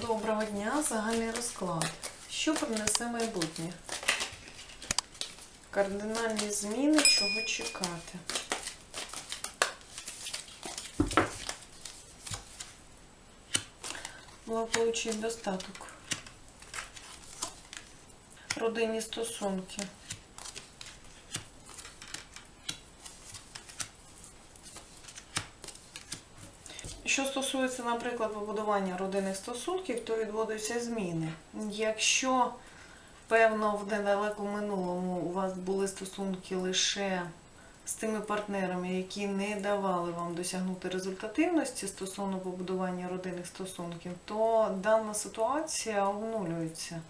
Доброго дня, загальний розклад. Що принесе майбутнє? Кардинальні зміни, чого чекати? Благополучий достаток. Родинні стосунки. Що стосується, наприклад, побудування родинних стосунків, то відводяться зміни. Якщо, певно, в недалекому минулому у вас були стосунки лише з тими партнерами, які не давали вам досягнути результативності стосовно побудування родинних стосунків, то дана ситуація обнулюється.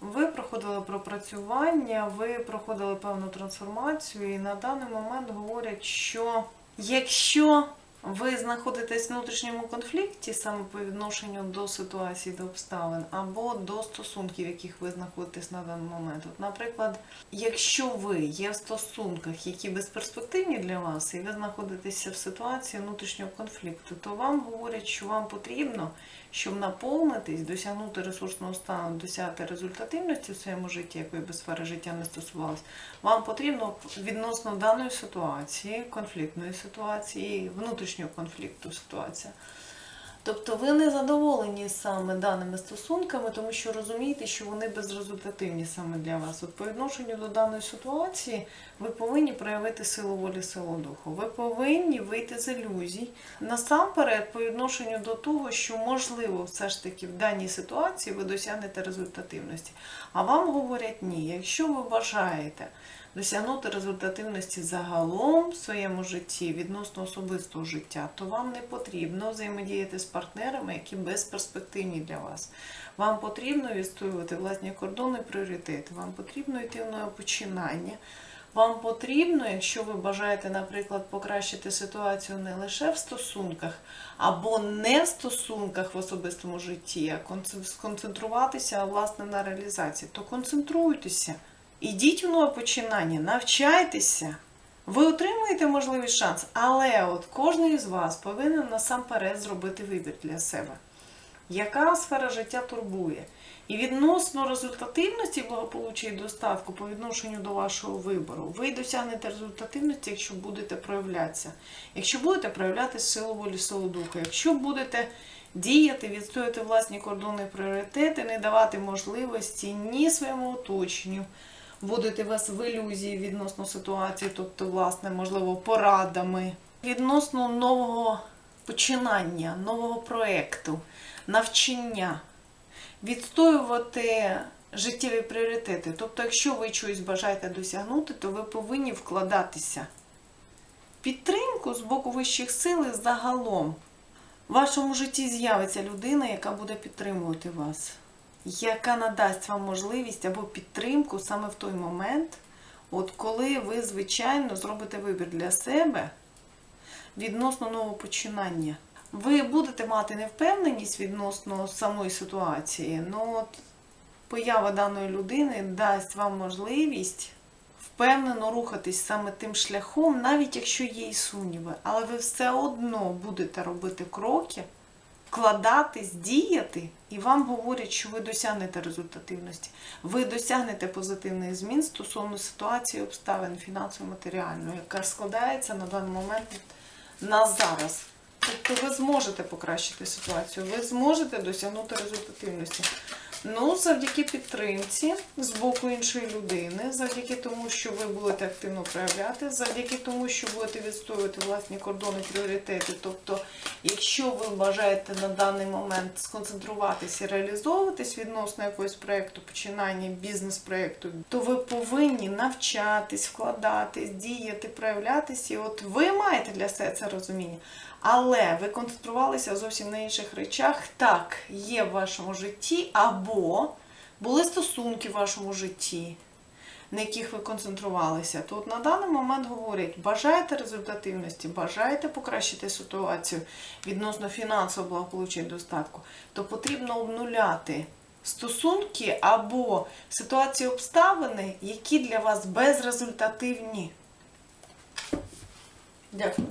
Ви проходили пропрацювання, ви проходили певну трансформацію, і на даний момент говорять, що якщо ви знаходитесь в внутрішньому конфлікті саме по відношенню до ситуації, до обставин, або до стосунків, в яких ви знаходитесь на даний момент. От, наприклад, якщо ви є в стосунках, які безперспективні для вас, і ви знаходитеся в ситуації внутрішнього конфлікту, то вам говорять, що вам потрібно, щоб наповнитись, досягнути ресурсного стану, досягти результативності в своєму житті, якої би сфери життя не стосувалась, вам потрібно відносно даної ситуації, конфліктної ситуації, внутрішнього конфлікту ситуація. Тобто ви не задоволені саме даними стосунками, тому що розумієте, що вони безрезультативні саме для вас. От по відношенню до даної ситуації ви повинні проявити силу волі, силу духу. Ви повинні вийти з ілюзій. Насамперед, по відношенню до того, що можливо все ж таки в даній ситуації ви досягнете результативності. А вам говорять ні. Якщо ви бажаєте досягнути результативності загалом в своєму житті відносно особистого життя, то вам не потрібно взаємодіяти з партнерами, які безперспективні для вас. Вам потрібно відстоювати власні кордони, пріоритети. Вам потрібно йти в нове починання. Вам потрібно, якщо ви бажаєте, наприклад, покращити ситуацію не лише в стосунках, або не в стосунках в особистому житті, а сконцентруватися власне на реалізації, то концентруйтеся. Ідіть в нове починання, навчайтеся. Ви отримуєте можливість шанс, але от кожен із вас повинен насамперед зробити вибір для себе. Яка сфера життя турбує? І відносно результативності, благополуччя і достатку по відношенню до вашого вибору, ви досягнете результативності, якщо будете проявлятися. Якщо будете проявляти силу волі, силу духу, якщо будете діяти, відстояти власні кордони пріоритети, не давати можливості ні своєму оточенню, вводити вас в ілюзії відносно ситуації, тобто, власне, можливо, порадами, відносно нового починання, нового проєкту, навчання, відстоювати життєві пріоритети. Тобто, якщо ви чогось бажаєте досягнути, то ви повинні вкладатися. в Підтримку з боку вищих сил загалом. В вашому житті з'явиться людина, яка буде підтримувати вас, яка надасть вам можливість або підтримку саме в той момент, от коли ви, звичайно, зробите вибір для себе відносно нового починання. Ви будете мати невпевненість відносно самої ситуації, але от поява даної людини дасть вам можливість впевнено рухатись саме тим шляхом, навіть якщо є і сумніви, але ви все одно будете робити кроки, вкладатись, діяти, і вам говорять, що ви досягнете результативності. Ви досягнете позитивних змін стосовно ситуації, обставин фінансово-матеріальної, яка складається на даний момент на зараз. Тобто ви зможете покращити ситуацію, ви зможете досягнути результативності. Ну, завдяки підтримці з боку іншої людини, завдяки тому, що ви будете активно проявляти, завдяки тому, що будете відстоювати власні кордони, пріоритети. Тобто, якщо ви бажаєте на даний момент сконцентруватися і реалізовуватись відносно якогось проєкту, починання бізнес-проєкту, то ви повинні навчатись, вкладатись, діяти, проявлятись. І от ви маєте для себе це розуміння. Але ви концентрувалися зовсім на інших речах. Так, є в вашому житті, або були стосунки в вашому житті, на яких ви концентрувалися. То от на даний момент говорять, бажаєте результативності, бажаєте покращити ситуацію відносно фінансового благополуччя і достатку, то потрібно обнуляти стосунки або ситуації обставини, які для вас безрезультативні. Дякую.